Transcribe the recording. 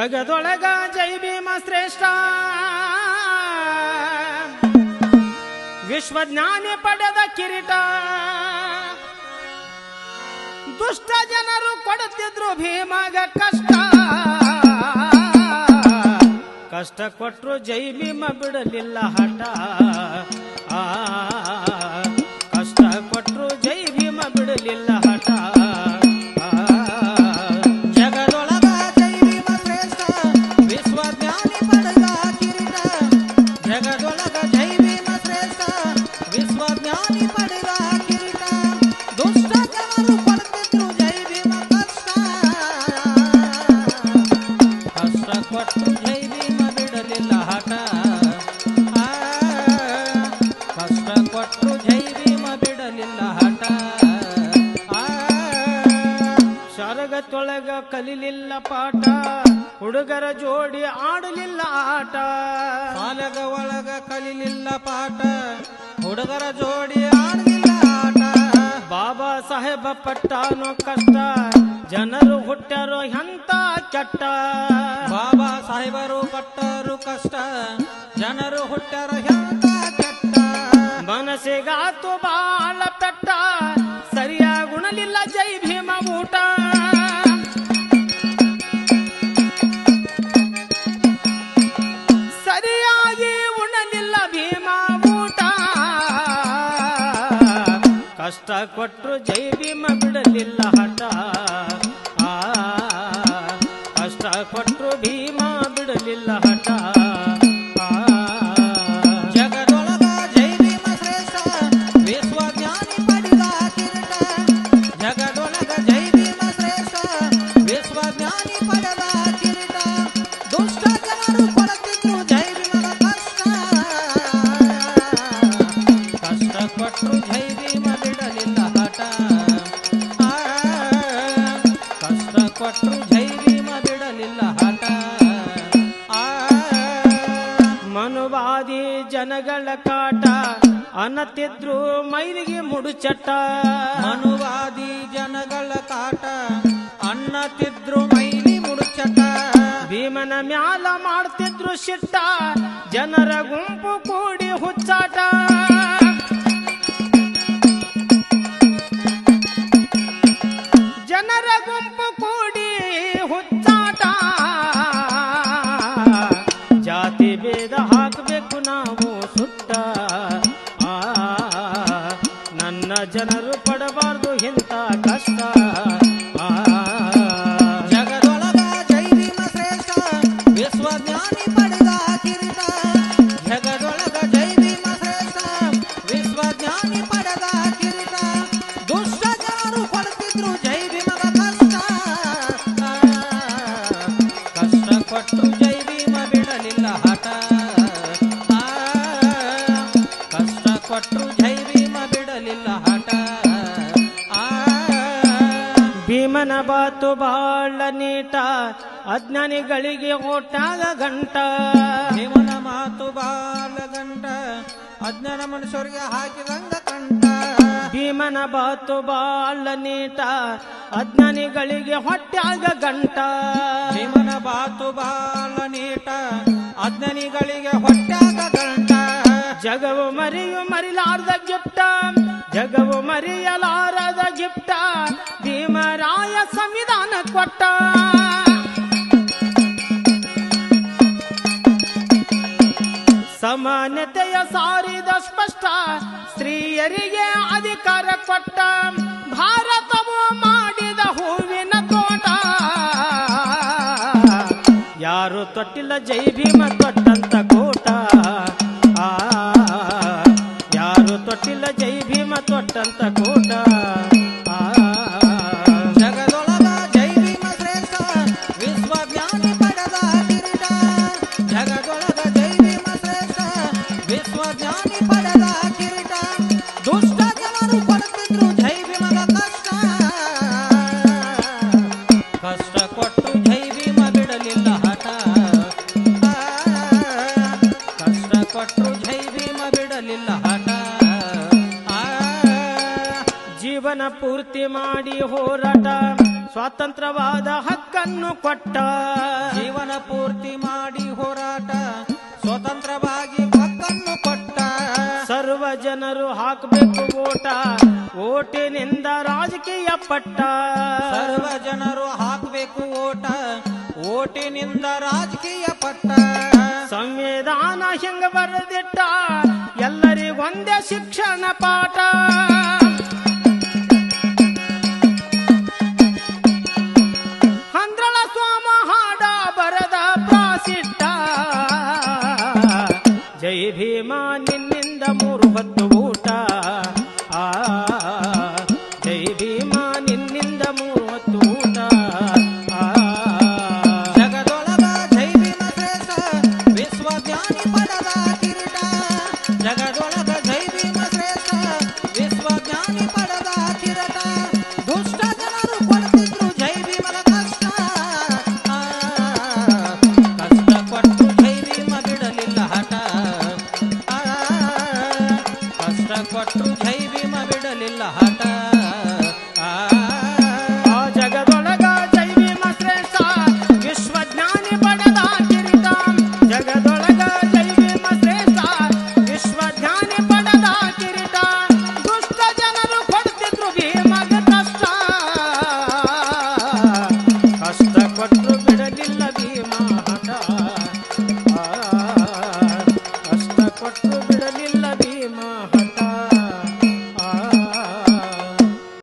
ಜಗದೊಳಗ ಜೈ ಭೀಮ ಶ್ರೇಷ್ಠ. ವಿಶ್ವಜ್ಞಾನಿ ಪಡೆದ ಕಿರೀಟ. ದುಷ್ಟ ಜನರು ಕೊಡುತ್ತಿದ್ರು ಭೀಮಗ ಕಷ್ಟ. ಕಷ್ಟ ಕೊಟ್ಟರು ಜೈ ಭೀಮ ಬಿಡಲಿಲ್ಲ ಹಠ. ಕಲಿಲಿಲ್ಲ ಪಾಠ ಹುಡುಗರ ಜೋಡಿ ಆಡಲಿಲ್ಲ ಆಟ. ಸಾಲದ ಒಳಗ ಕಲಿಲಿಲ್ಲ ಪಾಠ ಹುಡುಗರ ಜೋಡಿ ಆಡಲಿಲ್ಲ ಆಟ. ಬಾಬಾ ಸಾಹೇಬ ಪಟ್ಟಾನೋ ಕಷ್ಟ ಜನರು ಹುಟ್ಟರು ಎಂತ ಚಟ್ಟ ಬಾಬಾ ಸಾಹೇಬರು ಪಟ್ಟರು ಕಷ್ಟ ಜನರು ಹುಟ್ಟರು ಎಂತ ಚಟ್ಟ ಮನಸ್ಸಿಗಾತು ಬಾಳ ಕಷ್ಟ ಕೊಟ್ಟರು ಜೈ ಭೀಮ ಬಿಡಲಿಲ್ಲ ಹಠ. ಆ ಕಷ್ಟ ಕೊಟ್ಟರು ಭೀಮ ಬಿಡಲಿಲ್ಲ ಹಠ. ಮನುವಾದಿ ಜನಗಳ ಕಾಟ ಅನ್ನತಿದ್ರು ಮೈಲಿಗೆ ಮುಡುಚಟ. ಅನುವಾದಿ ಜನಗಳ ಕಾಟ ಅನ್ನತಿದ್ರು ಮೈಲಿ ಮುಡುಚಟ. ಭೀಮನ ಮ್ಯಾಲ ಮಾಡ್ತಿದ್ರು ಶಿಟ್ಟ ಜನರ ಗುಂಪು ಕೂಡಿ ಹುಚ್ಚಾಟ. ಜನರ ಗುಂಪು ಭೀಮನ ಬಾತು ಬಾಳ ನೀಟ ಅಜ್ಞಾನಿಗಳಿಗೆ ಓಟಾಗ ಗಂಟ. ಭೀಮನ ಮಾತು ಬಾಲಗಂಟ ಅಜ್ಞಾನ ಮನುಷ್ಯರಿಗೆ ಹಾಕಿದಂಗ ಕಂಟ ಭೀಮನ ಬಾತು ಬಾಳ ನೀಟ ಅಜ್ಞಾನಿಗಳಿಗೆ ಹೊಟ್ಟಾಗ ಗಂಟ. ಭೀಮನ ಬಾತು ಬಾಳ ನೀಟ ಅಜ್ಞಾನಿಗಳಿಗೆ ಹೊಟ್ಯಾಗ ಗಂಟ ಜಗವು ಮರಿಯು ಮರಿಲಾರ್ದ ಗಿಪ್ತ ಜಗವು ಮರಿಯಲಾರದ ಗಿಪ್ತ ಭೀಮರಾಯ ಸಂವಿಧಾನ ಕೊಟ್ಟ. ಸಮಾನತೆಯ ಸಾರಿದ ಸ್ಪಷ್ಟ ಸ್ತ್ರೀಯರಿಗೆ ಅಧಿಕಾರ ಕೊಟ್ಟ. ಭಾರತವು ಮಾಡಿದ ಹೂವಿನ ತೋಟ. ಯಾರು ತೊಟ್ಟಿಲ್ಲ ಜೈ ಭೀಮ ತೊಟ್ಟಂತ ಜೀವನ ಪೂರ್ತಿ ಮಾಡಿ ಹೋರಾಟ ಸ್ವಾತಂತ್ರ್ಯವಾದ ಹಕ್ಕನ್ನು ಕೊಟ್ಟ. ಜೀವನ ಪೂರ್ತಿ ಮಾಡಿ ಜನರು ಹಾಕಬೇಕು ಓಟ. ಓಟಿನಿಂದ ರಾಜಕೀಯ ಪಟ್ಟ. ಸರ್ವ ಜನರು ಹಾಕಬೇಕು ಓಟ. ಓಟಿನಿಂದ ರಾಜಕೀಯ ಪಟ್ಟ. ಸಂವಿಧಾನ ಹೆಂಗ ಬರೆದಿಟ್ಟ. ಎಲ್ಲರಿಗೊಂದೇ ಶಿಕ್ಷಣ ಪಾಠ.